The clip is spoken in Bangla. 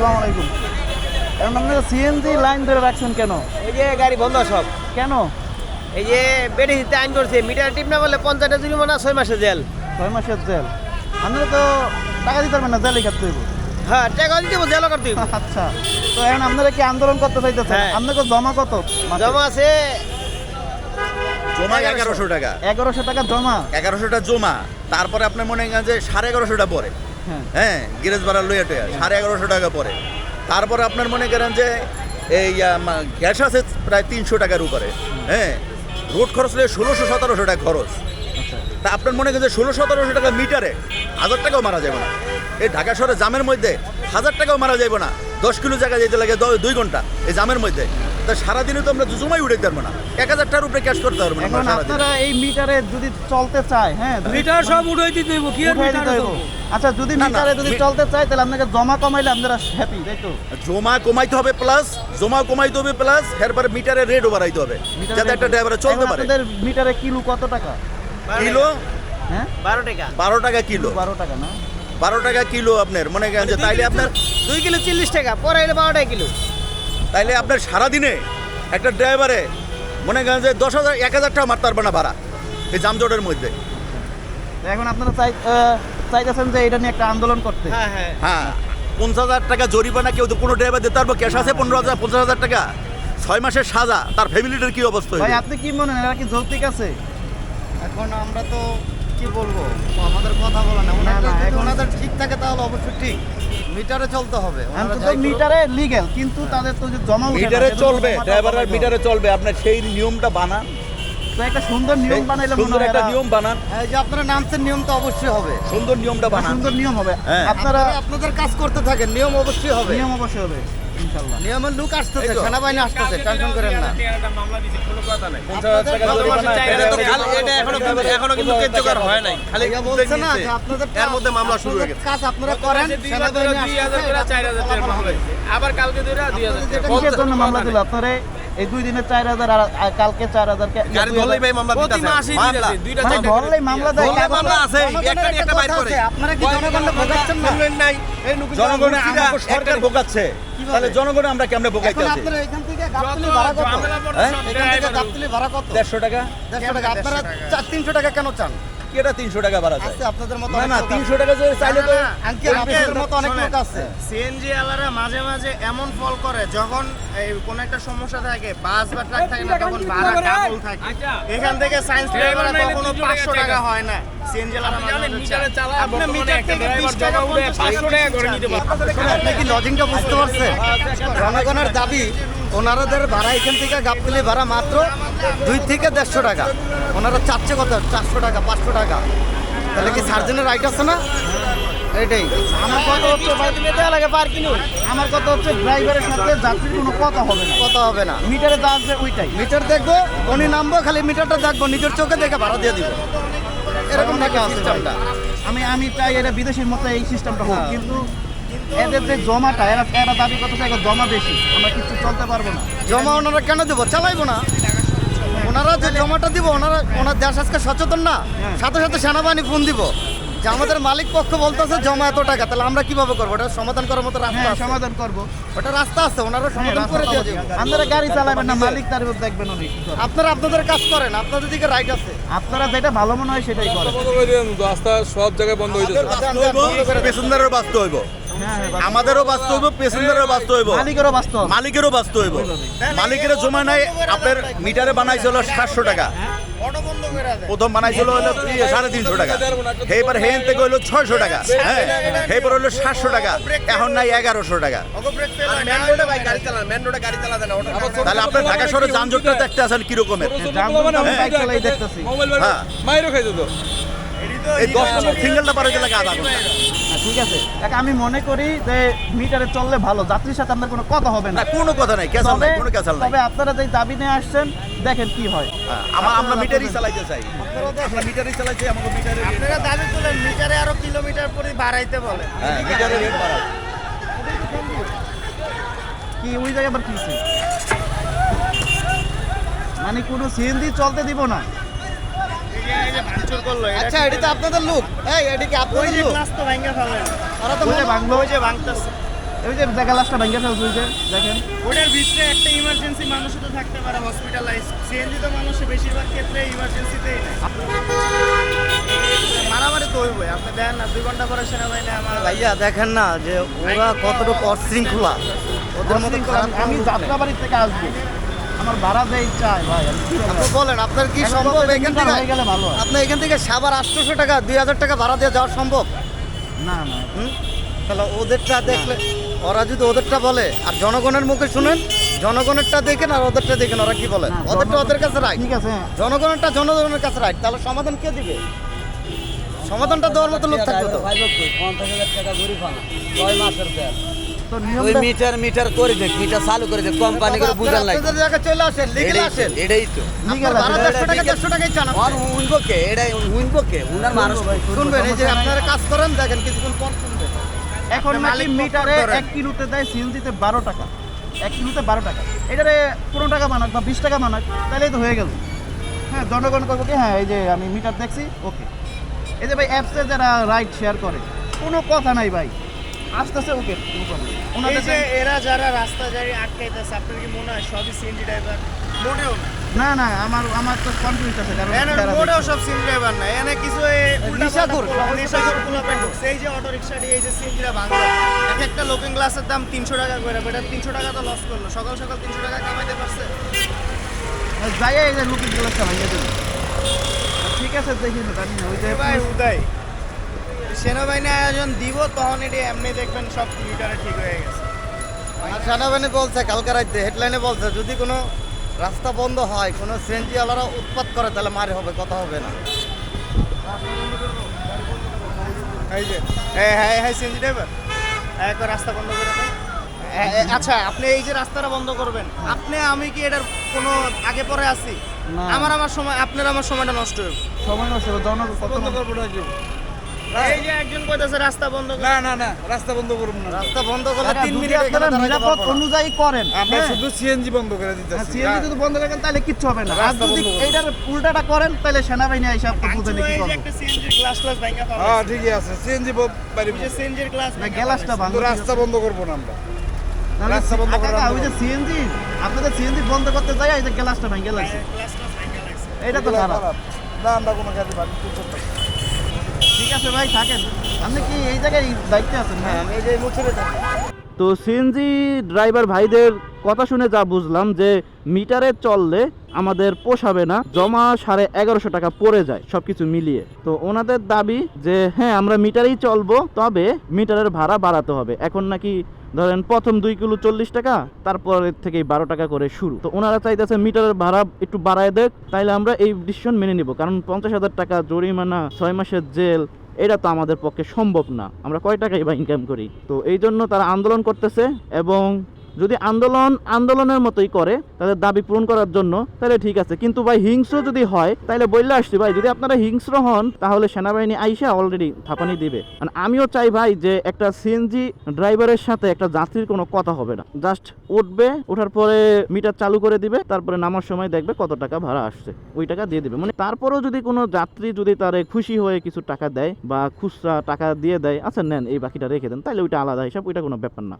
আসসালামু আলাইকুম। এখন আপনারা সিএনজি লাইন ধরে রাখছেন কেন? এই যে গাড়ি বন্ধ সব। কেন? এই যে বেড়ে দিতে আইন করছে মিটার টিপ না বললে পঞ্চায়েত জরিমানা ছয় মাসে জেল। ছয় মাসের জেল। আপনারা তো টাকা দিতে পারবেন না জেলে হইব। হ্যাঁ টাকা দিতে হবে জেল করতে হইব। আচ্ছা তো এখন আপনারা কি আন্দোলন করতে চাইতেছেন? হ্যাঁ। আপনাকে জমা কত? জমা আছে জমা এগারোশো টাকা। এগারোশো টাকা জমা? এগারোশোটা জমা তারপরে আপনার মনে করেন যে সাড়ে এগারোশোটা পরে। হ্যাঁ। হ্যাঁ গিরেজ ভাড়া লইয়া টইয়া সাড়ে এগারোশো টাকা পরে। তারপরে আপনার মনে করেন যে এই গ্যাস আছে প্রায় তিনশো টাকার উপরে। হ্যাঁ রোড খরচ হলে ষোলোশো সতেরোশো টাকা খরচ। আচ্ছা। তা আপনার মনে করেন যে ষোলো সতেরোশো টাকা মিটারে হাজার টাকাও মারা যাবে না। এই ঢাকা শহরে জামের মধ্যে হাজার টাকাও মারা যাবে না। দশ কিলো জায়গা যেতে লাগে দুই ঘণ্টা এই জামের মধ্যে। তা সারাদিনে তো আমরা জমাই উঠে পারব না। এক হাজার টাকার উপরে ক্যাশ করতে পারব না এখন আপনারা এই মিটারে যদি চলতে চায় হ্যাঁ মিটার সব উঠাই দিতে হইব কি আর মিটার আচ্ছা যদি মিটারে যদি চলতে চায় তাহলে আপনাকে জমা কমাইলে আপনারা হ্যাপি তাই তো? জমা কমাইতে হবে প্লাস জমা কমাইতে হবে প্লাস এরপরে মিটারে রেটও বাড়াইতে হবে। যাতে একটা ড্রাইভার চলতে পারে। আপনাদের মিটারে কিলো কত টাকা? কিলো? হ্যাঁ? বারো টাকা। বারো টাকা কিলো। বারো টাকা না? বারো টাকা কিলো আপনার। মনে করেন যে তাইলে আপনার দুই কিলো চল্লিশ টাকা পরে এলে বারো টাকা কিলো। তাইলে আপনার সারাদিনে একটা ড্রাইভারে মনে করেন যে দশ হাজার এক হাজার টাকা মারতে পারবে না ভাড়া এই জামজটের মধ্যে। এখন আপনারা চাই চাইতেছেন যে এটা নিয়ে একটা আন্দোলন করতে। হ্যাঁ হ্যাঁ। হ্যাঁ। পঞ্চাশ হাজার টাকা জরিমানা কেউ তো কোনো ড্রাইভার দিতে পারব ক্যাশ আছে পনেরো হাজার পঞ্চাশ হাজার টাকা। ছয় মাসের সাজা তার ফ্যামিলিটার কি অবস্থা ভাই আপনি কি মনে হয় এরা কি যৌক্তিক আছে? এখন আমরা তো কি বলব? আমাদের কথা বলে না। ওনাদের ঠিক থাকে তাহলে অবশ্যই ঠিক। মিটারে চলতে হবে। মিটারে লিগ্যাল কিন্তু তাদের তো জমা মিটারে চলবে ড্রাইভারের মিটারে চলবে। আপনার সেই নিয়মটা বানান। একটা সুন্দর নিয়ম বানাইলে সুন্দর একটা নিয়ম বানান। যে আপনারা নামছেন নিয়ম তো অবশ্যই হবে। সুন্দর নিয়মটা বানান। সুন্দর নিয়ম হবে। হ্যাঁ। আপনারা আপনারা আপনাদের কাজ করতে থাকেন নিয়ম অবশ্যই হবে। নিয়ম অবশ্যই হবে। ইনশাল্লাহ নিয়মের লুক আসতেছে সেনাবাহিনী আসতেছে টেনশন করেন না। হয় হয়ে আবার কালকে আপনারা এই দুই দিনে চার হাজার আর কালকে চার হাজার। ধরলেই মামলা মানে ধরলেই মামলা দেয়। মামলা আছে। একটা একটা বাইর করে। আপনারা কি জনগণকে ভোগাচ্ছেন না? জনগণে আমাকে সরকার ভোগাচ্ছে। তাহলে জনগণে আমরা কেমনে ভোগাইতে আছি। আপনারা এখান থেকে গাবতলি ভাড়া কত? হ্যাঁ? এখান থেকে গাবতলি ভাড়া কত? দেড়শো টাকা। দেড়শো টাকা। আপনারা চার তিনশো টাকা কেন চান? কি এটা তিনশো টাকা বাড়া আছে আপনাদের মতো না না তিনশো টাকা যদি চাইলে তো আঙ্কেল আপনাদের মতো অনেক লোক আছে সিএনজি আলারা মাঝে মাঝে এমন ফল করে যখন এই কোন একটা সমস্যা থাকে বাস বা ট্রাক থাকে না তখন ভাড়া ডাবল থাকে আচ্ছা। এখান থেকে সায়েন্স ড্রাইভার ড্রাইভার নাইলে কখনো 300 টাকা পাঁচশো টাকা। হয় না সিএনজি আলারা মিটারে। চালায় আপনি মিটার থেকে ড্রাইভার বিশ টাকা জমা উঠে 500 টাকা করে নিতে চায়। পারে। আপনি কি লজিংটা বুঝতে পারছেন জনগণের দাবি ওনারাদের ভাড়া এখান থেকে গাবতলি ভাড়া মাত্র দুই থেকে দেড়শো টাকা। ওনারা চাচ্ছে কত? চারশো টাকা পাঁচশো টাকা। তাহলে কি সার্জেনের রাইট আছে না? এটাই। আমার কথা হচ্ছে দেওয়া লাগে পার কিলো আমার কথা হচ্ছে ড্রাইভারের সাথে যাত্রীর কোনো কথা হবে না। কথা হবে না। মিটারে যা আসবে ওইটাই। মিটার দেখব উনি নামবো খালি মিটারটা দেখব নিজের চোখে দেখে ভাড়া দিয়ে দিব। এরকম নাকি সিস্টেমটা আমি আমি চাই এটা বিদেশের মতো এই সিস্টেমটা হোক। হ্যাঁ। কিন্তু এদের যে জমাটা এরা এরা দাবি করতেছে এরা জমা বেশি। আমরা কিছু চলতে পারব না। জমা ওনারা কেন দেবো? চালাইবো না। ওনারা যে জমাটা দিব ওনারা ওনার দেশ আজকে সচেতন না? সাথে সাথে সেনাবাহিনী ফোন দিব যে আমাদের মালিক পক্ষ বলতেছে জমা এত টাকা তাহলে আমরা কীভাবে করব? ওটা সমাধান করার মতো রাস্তা হ্যাঁ সমাধান করব। ওটা রাস্তা আছে ওনারা সমাধান করে দিয়ে দেবো আপনারা গাড়ি চালাবেন না মালিক তার উপর দেখবেন উনি আপনারা আপনাদের কাজ করেন আপনাদের দিকে রাইট আছে। আপনারা যেটা ভালো মনে হয় সেটাই করেন। রাস্তা সব জায়গায় বন্ধ হইতেছে প্যাসেঞ্জারেরও বাঁচতে হইব হ্যাঁ হ্যাঁ, আমাদেরও বাঁচতে হইব প্যাসেঞ্জারেরও বাঁচতে হইব। মালিকেরও বাস্তব। মালিকেরও বাঁচতে হইব। মালিকের জমা নাই আপনার মিটারে বানাইছিল সাতশো টাকা। প্রথম বানাইছিল হলো সাড়ে তিনশো টাকা। এইবার হেন থেকে হইল ছয়শো টাকা। হ্যাঁ এইবার হইল সাতশো টাকা। এখন নাই এগারোশো টাকা। তাহলে আপনার ঢাকা শহরে যানজটটা দেখতে আছেন কিরকমের? হ্যাঁ। তো। এই দশ নম্বর সিঙ্গেলটা পারে গেলে আধা ঘণ্টা। হ্যাঁ, ঠিক আছে? দেখ, আমি মনে করি যে মিটারে চললে ভালো যাত্রীর সাথে আপনার কোনো কথা হবে না। না কোনো কথা নাই ক্যাসাল নাই কোনো ক্যাসাল নাই। তবে আপনারা যে দাবি নিয়ে আসছেন দেখেন কি হয়। হ্যাঁ, আমার আমরা মিটারই চালাইতে চাই। আমরা মিটারই চালাইতে আমাকে মিটারে আপনারা দাবি তুলেন মিটারে আরও কিলোমিটার পরে বাড়াইতে বলে হ্যাঁ মিটারে রেট বাড়াও। কি ওই জায়গায় আবার কি মানে কোনো সিএনজি চলতে দিব না এই যে ভাঙচুর করল এটা আচ্ছা এটি তো আপনাদের লোক এই এটি কি আপনাদের যে লোক গ্লাস তো ভাঙা ফেলেন ওরা তো মনে- ভাঙলো ওই যে ভাঙতেছে। ওই যে গ্লাসটা ভেঙে ফেলছে ওই যে দেখেন। ওটার ভিতরে একটা ইমার্জেন্সি মানুষও তো থাকতে পারে হসপিটালাইজ সিএনজি তো মানুষ বেশিরভাগ ক্ষেত্রে ইমার্জেন্সিতেই নেয়। মারামারি তো হইবই আপনি দেন না দুই ঘণ্টা পরে সেনাবাহিনী আমার ভাইয়া দেখেন না যে ওরা কতটুকু অশৃঙ্খলা। ওদের মতো আমি। যাত্রাবাড়ি থেকে আসব। আমার ভাড়া দেয় চাই ভাই আমি কি বলব? আপনি বলেন আপনার কি সম্ভব এখান থেকে হয়ে গেলে ভালো আপনি এখান থেকে সাবার আটশোশো টাকা দুই হাজার টাকা ভাড়া দিয়ে যাওয়া সম্ভব না না তাহলে ওদেরটা দেখলে ওরা যদি ওদেরটা বলে আর জনগণের মুখে শুনেন জনগণেরটা দেখেন আর ওদেরটা দেখেন ওরা কি বলে ওদেরটা ওদের কাছে রাইট ঠিক আছে জনগণেরটা জনগণের কাছে রাইট তাহলে সমাধান কে দিবে সমাধানটা দেওয়ার মতো লোক থাকবে তো তো নিয়ম ওই মিটার মিটার করে দেখ মিটার চালু করে দেখ কোম্পানি করে বুঝান লাগে চলে আসেন লিগেল আসেন এটাই তো। কে? এটাই উইনবো কে? উনার মানুষ শুনবেন এই যে আপনারা কাজ করেন দেখেন কিছুক্ষণ পর শুনবেন এখন নাকি মিটারে এক কিলোতে দেয় সিএনজিতে বারো টাকা। এক কিলোতে বারো টাকা। এটারে পনেরো টাকা মানাক বা বিশ টাকা মানাক তাহলেই তো হয়ে গেল। হ্যাঁ জনগণ করব কি? হ্যাঁ এই যে আমি মিটার দেখছি ওকে। এই যে ভাই অ্যাপসে যারা রাইড শেয়ার করে কোনো কথা নাই ভাই। আসতেছে ওকে ওনাদের যে এরা যারা রাস্তা জারি আটকাইতেছে আপনার কি মনে হয় সবই সিএনজি ড্রাইভার মোটেও না। না না আমার আমার তো কনফিউজ আছে কারণ মোটেও সব সিএনজি ড্রাইভার না। এনে কিছু নিশাখোর। নেশাখোর পোলাপান ঢুকছে। এই যে অটো রিক্সাটি এই যে সিএনজিটা ভাঙলো। এক একটা লুকিং গ্লাসের দাম তিনশো টাকা করে বেটা তিনশো টাকা তো লস করল। সকাল সকাল তিনশো টাকা কামাইতে পারছে। যাই এই যে লুকিং গ্লাসটা ভাঙিয়ে দেবে ঠিক আছে দেখি না জানি না ওই যে ভাই উদয়। সেনাবাহিনী আয়োজন দিব তখন এটি এমনি দেখবেন সব মিটারে ঠিক হয়ে গেছে। আর সেনাবাহিনী বলছে কালকে রাইতে হেডলাইনে বলছে যদি কোনো রাস্তা বন্ধ হয় কোনো সিএনজি আলারা উৎপাত করে তাহলে মারে হবে কথা হবে না। এই যে হ্যাঁ হ্যাঁ হ্যাঁ সিএনজি ড্রাইভার একবার রাস্তা বন্ধ করে আচ্ছা আপনি এই যে রাস্তাটা বন্ধ করবেন আপনি আমি কি এটার কোনো আগে পরে আছি? আমার আমার সময় আপনার আমার সময়টা নষ্ট হবে সময় নষ্ট হবে জনগণ বন্ধ করব। এই যে একজন কইতাছে রাস্তা বন্ধ না না না রাস্তা বন্ধ করব না। রাস্তা বন্ধ করলে টাকা মিনিট আপনারা নিরাপদ অনুযায়ী করেন আমরা হ্যাঁ। শুধু সিএনজি বন্ধ করে দিতেছি। সিএনজি যদি বন্ধ রাখেন তাহলে কিচ্ছু হবে না। আর যদি এইটার উল্টাটা করেন তাহলে সেনাবাহিনী এসে আপনার বুঝে ভাঙচুর কি এই যে করব। একটা সিএনজি গ্লাস গ্লাস ভাঙা পাবে হ্যাঁ ঠিকই আছে। সিএনজি বাড়ি সিএনজির গ্লাস না গ্যালাসটা ভাঙ। রাস্তা বন্ধ করব না আমরা। রাস্তা বন্ধ করে কাকা, ওই যে সিএনজি আপনাদের সিএনজি বন্ধ করতে যাই এই যে গ্লাসটা ভেঙে লাগছে। এটা তো খারাপ। না আমরা কোনো কাজে বাড়ি করতে পারি আছে ভাই থাকেন। আপনি কি এই জায়গায় দায়িত্বে আছেন? হ্যাঁ আমি এই যে থাকি। তো সিএনজি ড্রাইভার ভাইদের কথা শুনে যা বুঝলাম যে মিটারে চললে আমাদের পোষাবে না জমা সাড়ে এগারোশো টাকা পড়ে যায় সবকিছু মিলিয়ে। তো ওনাদের দাবি যে হ্যাঁ আমরা মিটারেই চলবো তবে মিটারের ভাড়া বাড়াতে হবে। এখন নাকি ধরেন প্রথম দুই কিলো চল্লিশ টাকা তারপরের থেকেই বারো টাকা করে শুরু। তো ওনারা চাইতেছে মিটারের ভাড়া একটু বাড়ায় দেখ তাইলে আমরা এই ডিসিশন মেনে নিব। কারণ পঞ্চাশ হাজার টাকা জরিমানা ছয় মাসের জেল এটা তো আমাদের পক্ষে সম্ভব না। আমরা কয় টাকাই বা ইনকাম করি? তো এই জন্য তারা আন্দোলন করতেছে এবং যদি আন্দোলন আন্দোলনের মতোই করে, তাদের দাবি পূরণ করার জন্য, তাহলে ঠিক আছে। কিন্তু ভাই, হিংস্র যদি হয়, তাহলে বললে আসছি ভাই। যদি আপনারা হিংস্র হন, তাহলে সেনাবাহিনী আইসা অলরেডি থাপানি দিবে। মানে আমিও চাই ভাই যে একটা সিএনজি ড্রাইভারের সাথে একটা যাত্রীর কোনো কথা হবে না। জাস্ট উঠবে ওঠার পরে মিটার চালু করে দিবে, তারপরে নামার সময় দেখবে কত টাকা ভাড়া আসছে। ওই টাকা দিয়ে দিবে। মানে তারপরেও যদি কোনো যাত্রী যদি তার খুশি হয়ে কিছু টাকা দেয় বা খুচরা টাকা দিয়ে দেয় আচ্ছা নেন, এই বাকিটা রেখে দেন, তাহলে ওইটা আলাদা হিসাব, ওইটা কোনো ব্যাপার না।